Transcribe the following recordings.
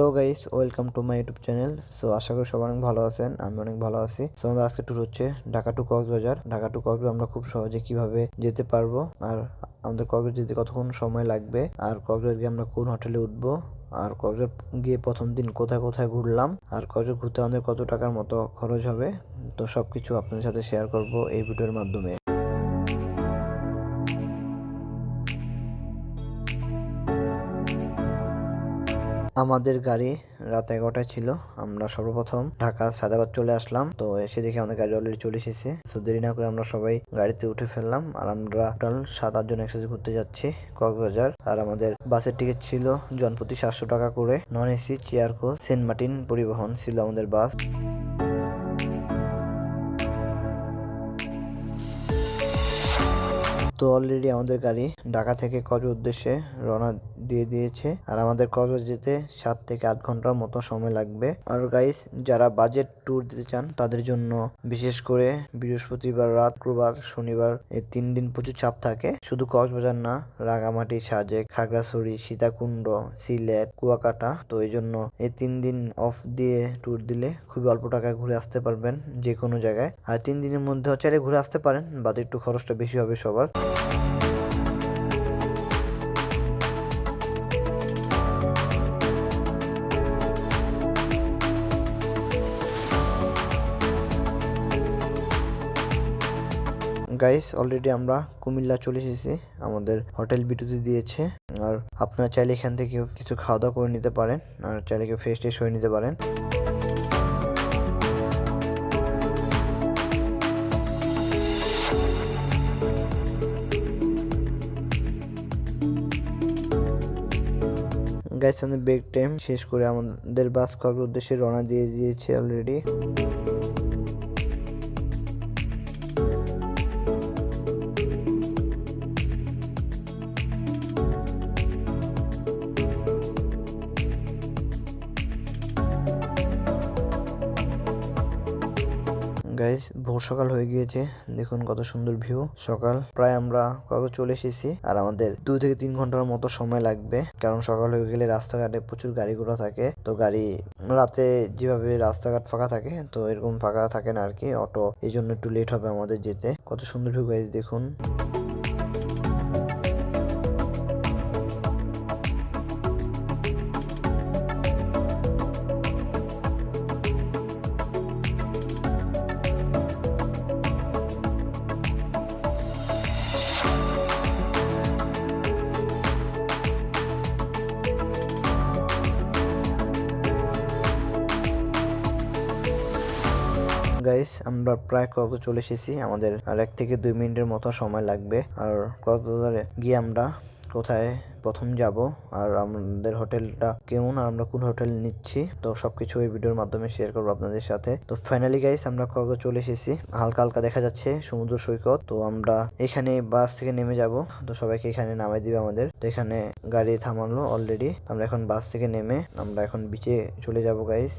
Hello guys welcome to my YouTube channel so আশা করি সবাই অনেক ভালো আছেন, আমি অনেক ভালো আছি। সো আমাদের আজকে ট্যুর হচ্ছে ঢাকা টু কক্সবাজার। ঢাকা টু কক্সবাজার আমরা খুব সহজে কীভাবে যেতে পারব, আর আমাদের কক্সবাজার যেতে কতক্ষণ সময় লাগবে, আর কক্সবাজার গিয়ে আমরা কোন হোটেলে উঠবো, আর কক্সবাজার গিয়ে প্রথম দিন কোথায় কোথায় ঘুরলাম, আর কক্সবাজার ঘুরতে আমাদের কত টাকার মতো খরচ হবে, তো সবকিছু আপনাদের সাথে শেয়ার করব এই ভিডিওর মাধ্যমে। আমাদের গাড়ি রাত এগারোটায় ছিল। আমরা সর্বপ্রথম ঢাকা সাদাবাদ চলে আসলাম। তো এসে দেখে আমাদের গাড়ি অলরেডি চলে এসেছে। তো দেরি না করে আমরা সবাই গাড়িতে উঠে ফেললাম। আর আমরা টোটাল সাত, আটজন এক্সারসাইজ ঘুরতে যাচ্ছি কক্সবাজার। আর আমাদের বাসের টিকিট ছিল জনপ্রতি সাতশো টাকা করে। Non AC chair coach Saint Martin পরিবহন ছিল আমাদের বাস। তো অলরেডি আমাদের গাড়ি ঢাকা থেকে কক্সবাজার উদ্দেশ্যে রওনা দিয়ে দিয়েছে। আর আমাদের কক্সবাজার যেতে সাত থেকে আট ঘণ্টার মতো সময় লাগবে। আর গাইস যারা বাজেট ট্যুর দিতে চান, তাদের জন্য বিশেষ করে বৃহস্পতিবার, রাত শুক্রবার শনিবার এই তিন দিন প্রচুর চাপ থাকে। শুধু কক্সবাজার না, রাঙামাটি, সাজেক, খাগড়াছড়ি, সীতাকুণ্ড, সিলেট, কুয়াকাটা, তো এই জন্য এই তিন দিন অফ দিয়ে ট্যুর দিলে খুবই অল্প টাকায় ঘুরে আসতে পারবেন যে কোনো জায়গায়। আর তিন দিনের মধ্যে চাইলে ঘুরে আসতে পারেন বাট একটু খরচটা বেশি হবে সবার। গাইস অলরেডি আমরা কুমিল্লা চলে এসেছি। আমাদের হোটেল বিটুতে দিয়েছে। আর আপনারা চাইলে এখান থেকে কিছু খাওয়া দাওয়া করে নিতে পারেন। আর চাইলে কেউ ফ্রেশ ট্রেশ হয়ে নিতে পারেন। গাইস আমাদের ব্রেক টাইম শেষ করে আমাদের বাস করার উদ্দেশ্যে রওনা দিয়ে দিয়েছে অলরেডি গাইস ভোর সকাল হয়ে গিয়েছে। দেখুন কত সুন্দর ভিউ সকাল, প্রায় আমরা কত চলে এসেছি। আর আমাদের দু থেকে তিন ঘণ্টার মতো সময় লাগবে। কারণ সকাল হয়ে গেলে রাস্তাঘাটে প্রচুর গাড়ি ঘোড়া থাকে। তো গাড়ি রাতে যেভাবে রাস্তাঘাট ফাঁকা থাকে, তো এরকম ফাঁকা থাকে না আর কি। অটো, এই জন্য একটু লেট হবে আমাদের যেতে। কত সুন্দর ভিউ গাইস দেখুন। আমরা প্রায় কক্সবাজার চলে এসেছি। আমাদের আর এক থেকে দুই মিনিটের মতো সময় লাগবে। আর কক্সবাজারে গিয়ে আমরা কোথায় প্রথম যাব আর আমাদের হোটেলটা কেমন আর আমরা কোন হোটেল নিচ্ছি, তো সবকিছু এই ভিডিওর মাধ্যমে শেয়ার করব আপনাদের সাথে। তো ফাইনালি গাইস আমরা কক্সবাজার চলে এসেছি। হালকা হালকা দেখা যাচ্ছে সমুদ্র সৈকত। তো আমরা এখানে বাস থেকে নেমে যাব। তো সবাইকে এখানে নামাই দিবে আমাদের। তো এখানে গাড়ি থামালো অলরেডি আমরা এখন বাস থেকে নেমে আমরা এখন বিচে চলে যাব গাইস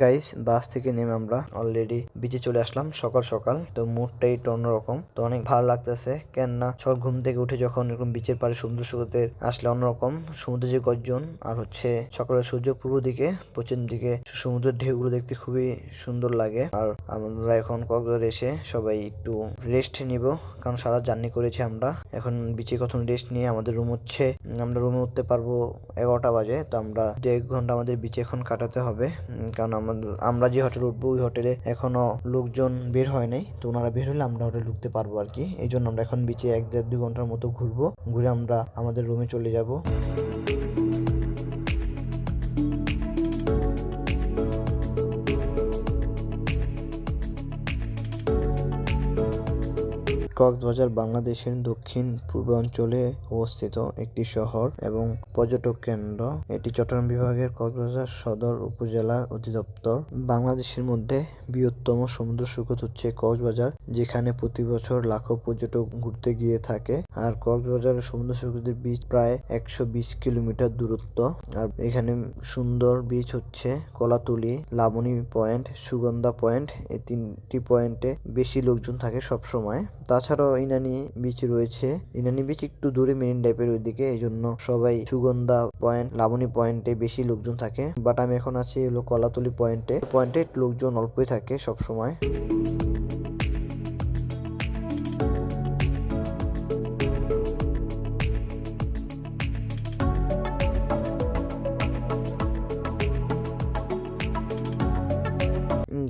গাইস বাস থেকে নেমে আমরা অলরেডি বিচে চলে আসলাম সকাল সকাল। তো মুডটাই একটু অন্যরকম। তো অনেক ভালো লাগতেছে। কেননা সকাল ঘুম থেকে উঠে যখন এরকম বিচের পাড়ে সমুদ্র সৈকতে আসলে অন্যরকম। সমুদ্রের যে গর্জন আর হচ্ছে সকালের সূর্য পূর্ব দিকে, পশ্চিম দিকে, সমুদ্রের ঢেউগুলো দেখতে খুবই সুন্দর লাগে। আর আমরা এখন কক্সবাজার এসে সবাই একটু রেস্ট নিব। কারণ সারা জার্নি করেছি আমরা। এখন বিচে কখন রেস্ট নিয়ে আমাদের রুম হচ্ছে, আমরা রুমে উঠতে পারব এগারোটা বাজে। তো আমরা দু এক ঘণ্টা আমাদের বিচে এখন কাটাতে হবে। কারণ আমরা যে হোটেলে উঠবো, ওই হোটেলে এখনও লোকজন বের হয় নাই। তো ওনারা বের হলে আমরা হোটেলে ঢুকতে পারব আর কি। এই জন্য আমরা এখন বিচে এক দেড় দু ঘণ্টার মতো ঘুরবো। ঘুরে আমরা আমাদের রুমে চলে যাব। কক্সবাজার বাংলাদেশের দক্ষিণ পূর্বাঞ্চলে অবস্থিত একটি শহর এবং পর্যটক কেন্দ্র। এটি চট্টগ্রাম বিভাগের কক্সবাজার সদর উপজেলার অধিদপ্তর। বাংলাদেশের মধ্যে বৃহত্তম সমুদ্র সৈকত হচ্ছে কক্সবাজার, যেখানে প্রতি বছর লাখো পর্যটক ঘুরতে গিয়ে থাকে। আর কক্সবাজারের সমুদ্র সৈকতের বীচ প্রায় একশো বিশ কিলোমিটার দূরত্ব। আর এখানে সুন্দর বীচ হচ্ছে কলাতুলি, লাবণী পয়েন্ট সুগন্ধা পয়েন্ট এই তিনটি পয়েন্টে বেশি লোকজন থাকে সব সময় তাছাড়াও ইনানি বিচ রয়েছে। ইনানি বিচ একটু দূরে মেরিন টাইপের ওইদিকে এই জন্য সবাই সুগন্ধা পয়েন্ট লাবণী পয়েন্টে বেশি লোকজন থাকে। বাট আমি এখন আছি হলো কলাতলি পয়েন্টে পয়েন্টে লোকজন অল্পই থাকে সব সময়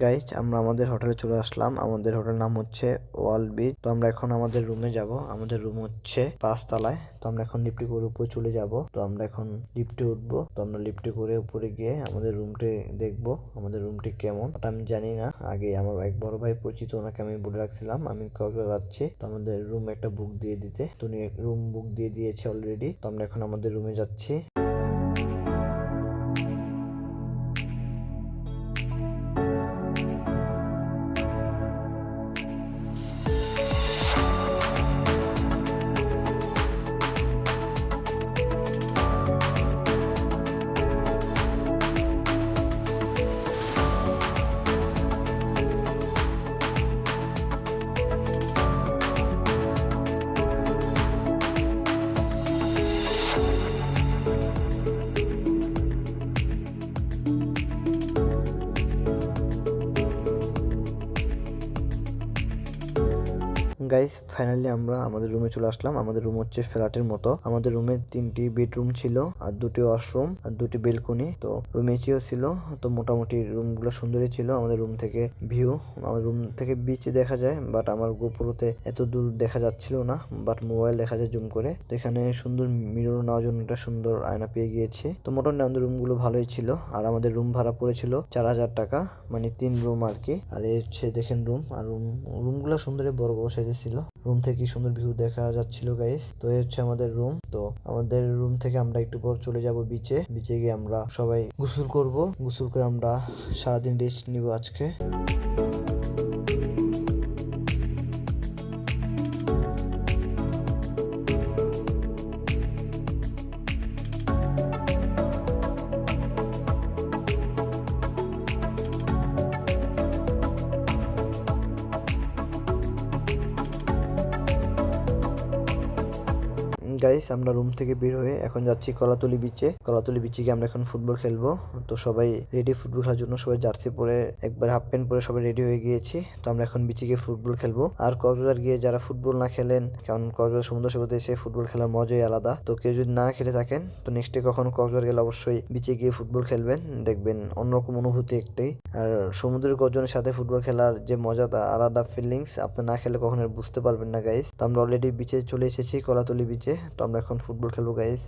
গাইজ আমরা আমাদের হোটেলে চলে আসলাম। আমাদের হোটেলের নাম হচ্ছে ওয়াল বিচ। তো আমরা এখন আমাদের রুমে যাব। আমাদের রুম হচ্ছে পাঁচতলায়। তো আমরা এখন লিফটে করে উপরে চলে যাব। তো আমরা এখন লিফটে উঠবো। তো আমরা লিফটে করে উপরে গিয়ে আমাদের রুমটি দেখব। আমাদের রুমটি কেমন? আমি জানি না। আগে আমার এক বড় ভাই পরিচিত, ওনাকে আমি বলে রাখছিলাম। আমি কবে যাচ্ছি তো আমাদের রুম একটা বুক দিয়ে দিতে। তো রুম বুক দিয়ে দিয়েছে অলরেডি তো আমরা এখন আমাদের রুমে যাচ্ছি। গাইস ফাইনালি আমরা আমাদের রুমে চলে আসলাম। আমাদের রুম হচ্ছে ফ্ল্যাটের মতো। আমাদের রুমে তিনটি বেডরুম ছিল, আর দুটি ওয়াশরুম আর দুটি বেলকনি তো রুম এসিও ছিল। তো মোটামুটি রুমগুলো সুন্দরই ছিল। আমাদের রুম থেকে ভিউ আমার রুম থেকে বিচ দেখা যায় বাট আমার গোপুরতে এত দূর দেখা যাচ্ছিল না বাট মোবাইল দেখা যায় জুম করে। তো এখানে সুন্দর মিরর নেওয়ার জন্য একটা সুন্দর আয়না পেয়ে গিয়েছে। তো মোটামুটি আমাদের রুমগুলো ভালোই ছিল, আর আমাদের রুম ভাড়া পড়েছিল চার হাজার টাকা মানে তিন রুম আর কি। আর হচ্ছে দেখেন রুম আর রুম রুমগুলো সুন্দরই বড় বড় সাইজের ছিল। রুম থেকে সুন্দর ভিউ দেখা যাচ্ছিল গাইস তো এই হচ্ছে আমাদের রুম। তো আমাদের রুম থেকে আমরা একটু পর চলে যাব বিচে বিচে গিয়ে আমরা সবাই গোসল করব। গোসল করে আমরা সারাদিন রেস্ট নিব আজকে। আমরা রুম থেকে বের হয়ে এখন যাচ্ছি কলাতলি বিচে কলাতলি বিচে গিয়ে আমরা এখন ফুটবল খেলব। তো সবাই রেডি ফুটবল খেলার জন্য, সবাই জার্সি পরে, একবার হাফ প্যান্ট পরে সবাই রেডি হয়ে গিয়েছি। তো আমরা এখন বিচে গিয়ে ফুটবল খেলব। আর কক্সবাজার গিয়ে যারা ফুটবল না খেলেন, কারণ কক্সবাজার সমুদ্র সৈকতে এসে ফুটবল খেলার মজাই আলাদা। তো কেউ যদি না খেলে থাকেন, তো নেক্সট ডে কখনো কক্সবাজার গেলে অবশ্যই বিচে গিয়ে ফুটবল খেলবেন। দেখবেন অন্যরকম অনুভূতি একটাই আর সমুদ্রের গর্জনের সাথে ফুটবল খেলার যে মজা তা আলাদা ফিলিংস আপনি না খেলে কখনো বুঝতে পারবেন না গাইস তো আমরা অলরেডি বিচে চলে এসেছি, কলাতলি বিচে তো আমরা এখন ফুটবল খেলব গাইস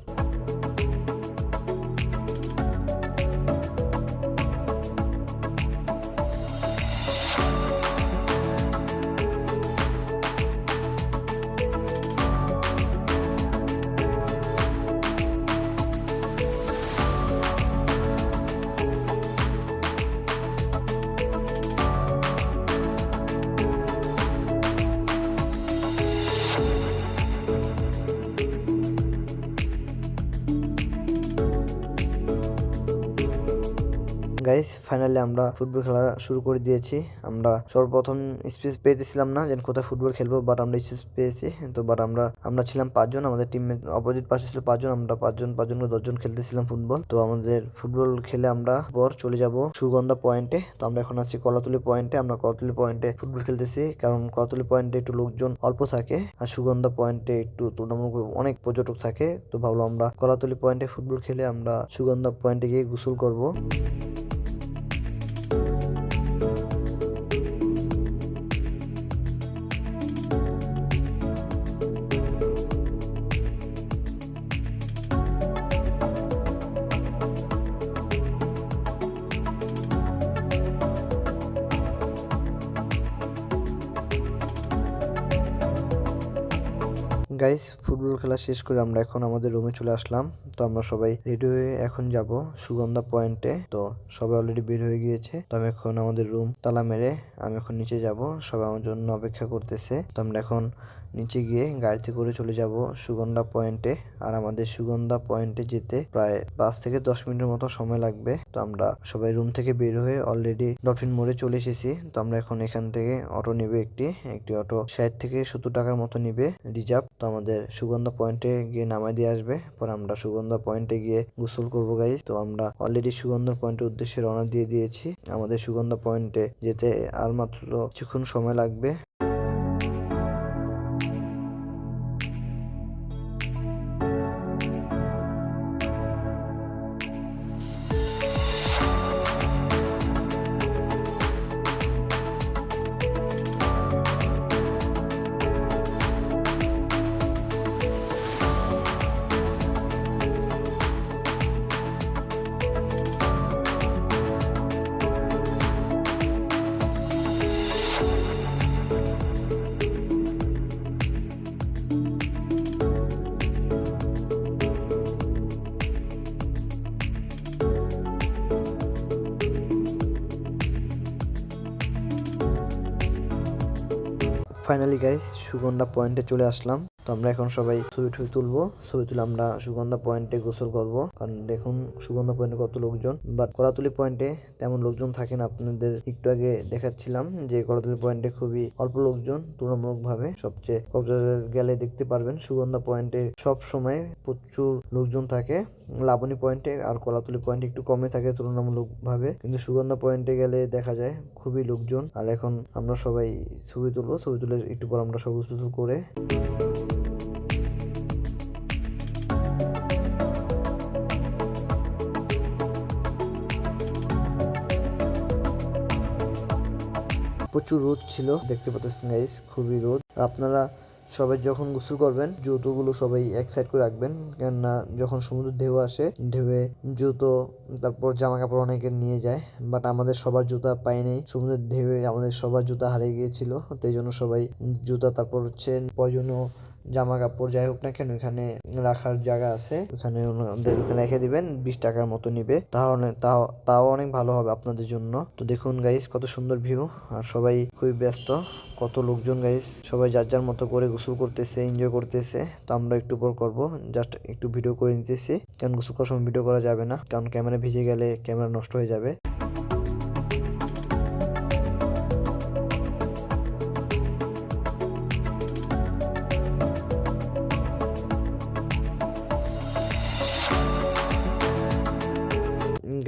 ফাইনালি আমরা ফুটবল খেলা শুরু করে দিয়েছি। আমরা সর্বপ্রথম স্পেস পেয়েছিলাম না যে কোথায় ফুটবল খেলব বাট আমরা স্পেস পেয়েছি। তো বাট আমরা আমরা ছিলাম পাঁচজন, আমাদের টিম অপোজিট পাশে ছিল পাঁচজন, আমরা পাঁচজন পাঁচজন দশজন খেলতেছিলাম ফুটবল তো, আমাদের ফুটবল খেলে আমরা পর চলে যাব সুগন্ধা পয়েন্টে তো, আমরা এখন আছি কলাতুলি পয়েন্টে আমরা কলাতুলি পয়েন্টে ফুটবল খেলতেছি, কারণ কলাতুলি পয়েন্টে একটু লোকজন অল্প থাকে, আর সুগন্ধা পয়েন্টে একটু তুলনামূলক অনেক পর্যটক থাকে। তো, ভাবলাম আমরা কলাতলি পয়েন্টে ফুটবল খেলে আমরা সুগন্ধা পয়েন্টে গিয়ে গোসল করব। গাইস ফুটবল খেলা শেষ করে আমরা এখন আমাদের রুমে চলে আসলাম। তো আমরা সবাই রেডি হয়ে এখন যাব সুগন্ধা পয়েন্টে তো সবাই অলরেডি বের হয়ে গিয়েছে। তো আমি এখন আমাদের রুম তালা মেরে আমি এখন নিচে যাব। সবাই আমার জন্য অপেক্ষা করতেছে। তো আমরা এখন নিচে গিয়ে গাড়িতে করে চলে যাব সুগন্ধা পয়েন্টে আর আমাদের সুগন্ধা পয়েন্টে যেতে প্রায় পাঁচ থেকে দশ মিনিটের মতো সময় লাগবে। তো আমরা সবাই রুম থেকে বের হয়ে অলরেডি ডলফিন মোড়ে চলে এসেছি। তো আমরা এখন এখান থেকে অটো নেবে একটি একটি অটো ষাট থেকে সত্তর টাকার মতো নিবে রিজার্ভ তো আমাদের সুগন্ধা পয়েন্টে গিয়ে নামাই দিয়ে আসবে। পরে আমরা সুগন্ধা পয়েন্টে গিয়ে গোসল করব গাইজ তো আমরা অলরেডি সুগন্ধা পয়েন্টের উদ্দেশ্যে রওনা দিয়ে দিয়েছি। আমাদের সুগন্ধা পয়েন্টে যেতে আর মাত্র কিছুক্ষণ সময় লাগবে। ফাইনালি গাইস সুগন্ধা পয়েন্টে চলে আসলাম। তো আমরা এখন সবাই ছবি টবি তুলবো। ছবি তুলে আমরা সুগন্ধা পয়েন্টে গোসল করব। কারণ দেখুন, সুগন্ধা পয়েন্টে কত লোকজন। বাট কলাতুলি পয়েন্টে তেমন লোকজন থাকে না। আপনাদের একটু আগে দেখাচ্ছিলাম যে কলাতুলি পয়েন্টে খুবই অল্প লোকজন তুলনামূলক ভাবে সবচেয়ে কক্সবাজার গেলে দেখতে পারবেন সুগন্ধা পয়েন্টে সব সময় প্রচুর লোকজন থাকে। লাবণী পয়েন্টে আর কলাতুলি পয়েন্টে একটু কমে থাকে তুলনামূলকভাবে। কিন্তু সুগন্ধা পয়েন্টে গেলে দেখা যায় খুবই লোকজন। আর এখন আমরা সবাই ছবি তুলবো, ছবি তুলে একটু পর আমরা সবুজ টুসুল করে প্রচুর রোদ ছিল। দেখতে পাচ্ছেন গাইস খুবই রোদ। আপনারা সবাই যখন গোসল করবেন জুতোগুলো সবাই এক সাইড করে রাখবেন। কেননা যখন সমুদ্র ঢেউ আসে, ঢেউয়ে জুতো তারপর জামা কাপড় অনেকে নিয়ে যায়। বাট আমাদের সবার জুতা পাইনি সমুদ্রের ঢেউয়ে আমাদের সবার জুতা হারিয়ে গিয়েছিল। তাই জন্য সবাই জুতা তারপর হচ্ছে প্রয়োজনীয় জামা কাপড় যাই হোক না কেন, এখানে রাখার জায়গা আছে। ওখানে ওনাদের ওখানে রেখে দিবেন, বিশ টাকার মতো নিবে। তাহলে তাও তাও অনেক ভালো হবে আপনাদের জন্য। তো দেখুন গাইস কত সুন্দর ভিউ আর সবাই খুবই ব্যস্ত, কত লোকজন গাইস সবাই যার যার মতো করে গোসল করতেছে এনজয় করতেছে। তো আমরা একটু পর করব জাস্ট একটু ভিডিও করে নিতেছি। কারণ গোসল করার সময় ভিডিও করা যাবে না। কারণ ক্যামেরা ভিজে গেলে ক্যামেরা নষ্ট হয়ে যাবে।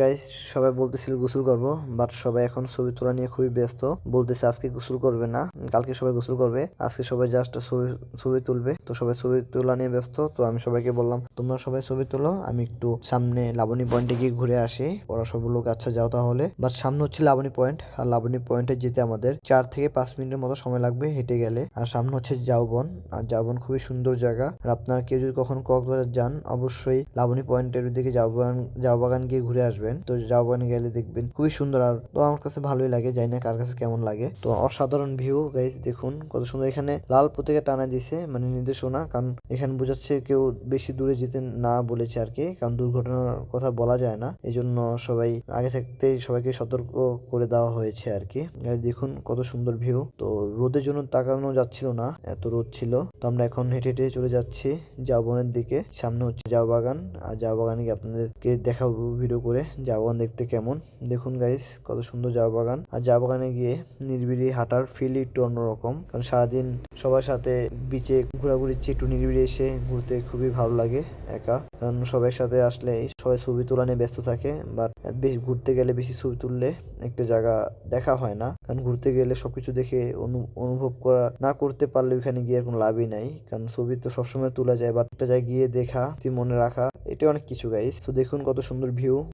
গাইস সবাই বলতেছিল গোসল করব বাট সবাই এখন ছবি তোলা নিয়ে খুবই ব্যস্ত। বলতেছে আজকে গোসল করবে না, কালকে সবাই গোসল করবে, আজকে সবাই জাস্ট ছবি ছবি তুলবে। তো সবাই ছবি তোলা নিয়ে ব্যস্ত, তো আমি সবাইকে বললাম, তোমরা সবাই ছবি তোলো, আমি একটু সামনে লাবণী পয়েন্টে গিয়ে ঘুরে আসি, ওরা সব লোক আচ্ছা যাও তাহলে। বাট সামনে হচ্ছে লাবণী পয়েন্ট আর লাবণী পয়েন্টে যেতে আমাদের চার থেকে পাঁচ মিনিটের মতো সময় লাগবে হেঁটে গেলে। আর সামনে হচ্ছে জাউবন, আর জাউবন খুবই সুন্দর জায়গা। আর আপনারা কেউ যদি কখনো কক্সবাজার যান, অবশ্যই লাবণী পয়েন্টের দিকে জাউবাগান জাউবাগান গিয়ে ঘুরে আসবেন। তো জাউবাগানে গেলে দেখবেন খুবই সুন্দর আর তো আমার কাছে ভালোই লাগে, জানি না কার কাছে কেমন লাগে। তো অসাধারণ ভিউ গাইজ দেখুন কত সুন্দর। এখানে লাল পতাকা টানা দিছে মানে নির্দেশনা, কারণ এখানে বোঝাচ্ছে কেউ বেশি দূরে যেতে না বলেছে আর কি, কারণ দুর্ঘটনার কথা বলা যায় না। এই জন্য সবাই আগে থাকতেই সবাইকে সতর্ক করে দেওয়া হয়েছে আর কি। দেখুন কত সুন্দর ভিউ তো রোদের জন্য তাকানো যাচ্ছিল না, এত রোদ ছিল। তো আমরা এখন হেঁটে হেঁটে চলে যাচ্ছি, জাবনের দিকে। সামনে হচ্ছে জাউ বাগান, আর জাউ বাগানে আপনাদেরকে দেখাবো ভিডিও করে। জাউ বাগান দেখতে কেমন? দেখুন গাইস কত সুন্দর চা বাগান আর চা বাগানে গিয়ে নিরিবিলি হাঁটার ফিল একটু অন্যরকম। কারণ সারাদিন সবার সাথে বিচে ঘোরাঘুরি একটু নিরিবিলি এসে ঘুরতে খুবই ভালো লাগে একা। কারণ একসাথে সাথে আসলে সবাই ছবি তোলা নিয়ে ব্যস্ত থাকে বাট বেশ ঘুরতে গেলে বেশি ছবি তুললে একটা জায়গা দেখা হয় না। কারণ ঘুরতে গেলে সবকিছু দেখে অনু- অনুভব করা, না করতে পারলে ওখানে গিয়ে আর কোনো লাভই নাই। কারণ ছবি তো সবসময় তোলা যায় বাট একটা জায়গায় গিয়ে দেখা মনে রাখা এটা অনেক কিছু গাইস তো দেখুন কত সুন্দর ভিউ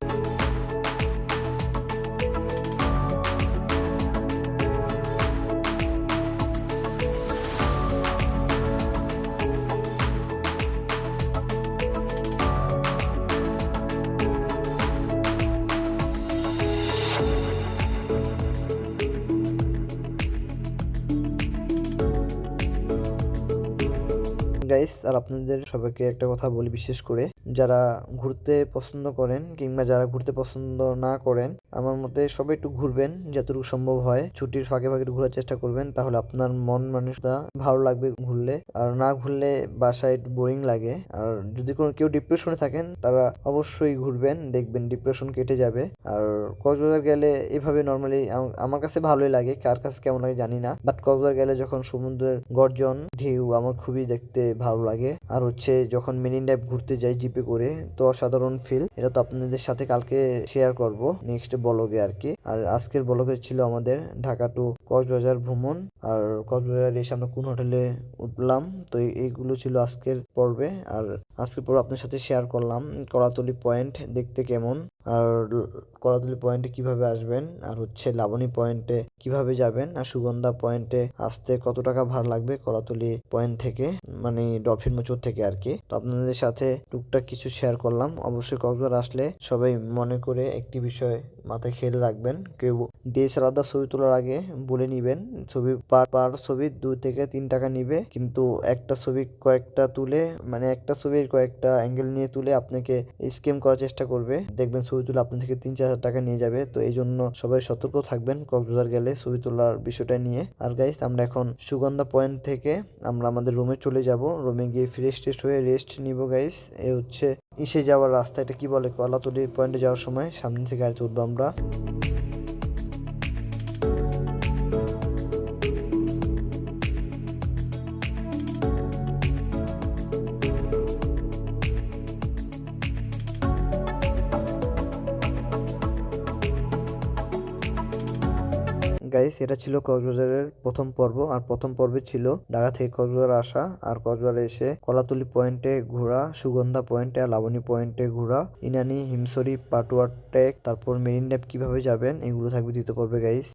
আপনাদের সবাইকে একটা কথা বলি বিশেষ করে। যারা ঘুরতে পছন্দ করেন কিংবা যারা ঘুরতে পছন্দ না করেন, আমার মতে সবাই একটু ঘুরবেন যতটুকু সম্ভব হয়। ছুটির ফাঁকে ফাঁকে ঘোরার চেষ্টা করবেন, তাহলে আপনার মন মানুষটা ভালো লাগবে ঘুরলে। আর না ঘুরলে বাসায় একটু বোরিং লাগে। আর যদি কোনো কেউ ডিপ্রেশনে থাকেন, তারা অবশ্যই ঘুরবেন, দেখবেন ডিপ্রেশন কেটে যাবে। আর কক্সবাজার গেলে এভাবে নর্মালি আমার কাছে ভালোই লাগে, কার কাছে কেমন লাগে জানি না। বাট কক্সবাজার গেলে যখন সমুদ্রের গর্জন, ঢেউ, আমার খুবই দেখতে ভালো লাগে। আর হচ্ছে যখন মেরিন ড্রাইভ ঘুরতে যাই জিপে করে, তো অসাধারণ ফিল এটা তো আপনাদের সাথে কালকে শেয়ার করব নেক্সট ব্লগে আর কি আর আজকের ব্লগে ছিল আমাদের ঢাকা টু কক্সবাজার ভ্রমণ। আর কক্সবাজার এসে আমরা কোন হোটেলে উঠলাম, তো এইগুলো ছিল আজকের পর্বে। আর আজকের পর্ব আপনার সাথে শেয়ার করলাম কলাতলি পয়েন্ট দেখতে কেমন? আর করাতলি কলাতলি পয়েন্টে কীভাবে আসবেন? আর হচ্ছে লাবণী পয়েন্টে কীভাবে যাবেন? আর সুগন্ধা পয়েন্টে আসতে কত টাকা ভাড়া লাগবে কলাতলি পয়েন্ট থেকে? মানে ডলফিন মোচর থেকে আর কি। তো আপনাদের সাথে টুকটাক কিছু শেয়ার করলাম। অবশ্যই কক্সবাজার আসলে সবাই মনে করে একটি বিষয় মাথায় খেয়াল রাখবেন। কেউ ডিএসএলআর ছবি তোলার আগে বলে নিবেন, ছবি পার পার ছবি দুই থেকে তিন টাকা নিবে। কিন্তু একটা ছবি কয়েকটা তুলে মানে একটা ছবির কয়েকটা অ্যাঙ্গেল নিয়ে তুলে আপনাকে স্ক্যাম করার চেষ্টা করবে। দেখবেন ছবি তুলে আপনার থেকে তিন, চার টাকা নিয়ে যাবে। তো এই জন্য সবাই সতর্ক থাকবেন কক্সবাজার গেলে ছবি তোলার বিষয়টা নিয়ে। আর গাইস আমরা এখন সুগন্ধা পয়েন্ট থেকে আমরা আমাদের রুমে চলে যাব। রুমে গিয়ে ফ্রেশ টেস্ট হয়ে রেস্ট নিব গাইস এ হচ্ছে ইসে যাওয়ার রাস্তা। এটা কি বলে? কলাতলি পয়েন্টে যাওয়ার সময় সামনে থেকে গাড়ি উঠবো আমরা। গাইস, এটা ছিল কক্সবাজারের প্রথম পর্ব, আর প্রথম পর্বে ছিল ঢাকা থেকে কক্সবাজার আসা, আর কক্সবাজারে এসে কলাতুলি পয়েন্টে ঘোরা, সুগন্ধা পয়েন্টে আর লাবণী পয়েন্টে ঘোরা, ইনানি হিমসরি পাটুয়ার টেক, তারপর মেরিন ড্যাপ কীভাবে যাবেন, এগুলো থাকবে দ্বিতীয় পর্বে, গাইস।